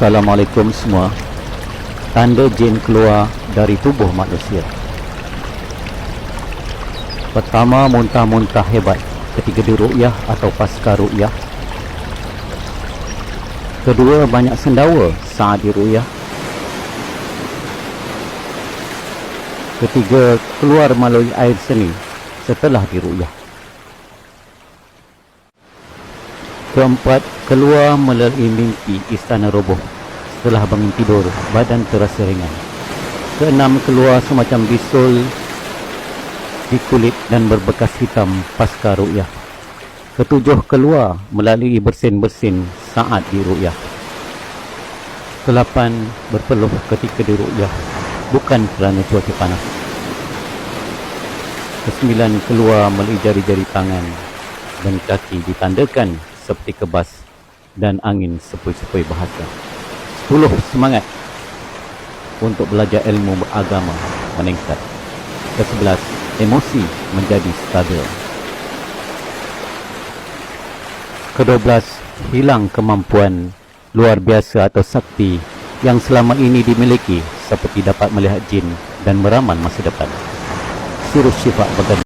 Assalamualaikum semua. Tanda jin keluar dari tubuh manusia. Pertama muntah-muntah hebat. Ketika diru'yah atau pasca ru'yah. Kedua banyak sendawa. Saat diru'yah Ketiga keluar melalui air seni setelah diru'yah Keempat, keluar melalui mimpi istana roboh. Setelah bangun tidur, badan terasa ringan. Keenam, keluar semacam bisul di kulit dan berbekas hitam pasca ru'yah. Ketujuh, keluar melalui bersin-bersin saat di ru'yah. Kelapan, berpeluh ketika di ru'yah, bukan kerana cuaca panas. Kesembilan, keluar melalui jari-jari tangan dan kaki ditandakan seperti kebas dan angin sepoi-sepoi bahasa. 10. Semangat untuk belajar ilmu agama meningkat. Ke-11. Emosi menjadi stabil. Ke-12. Hilang kemampuan luar biasa atau sakti yang selama ini dimiliki seperti dapat melihat jin dan meramal masa depan. Sirus syifa bagan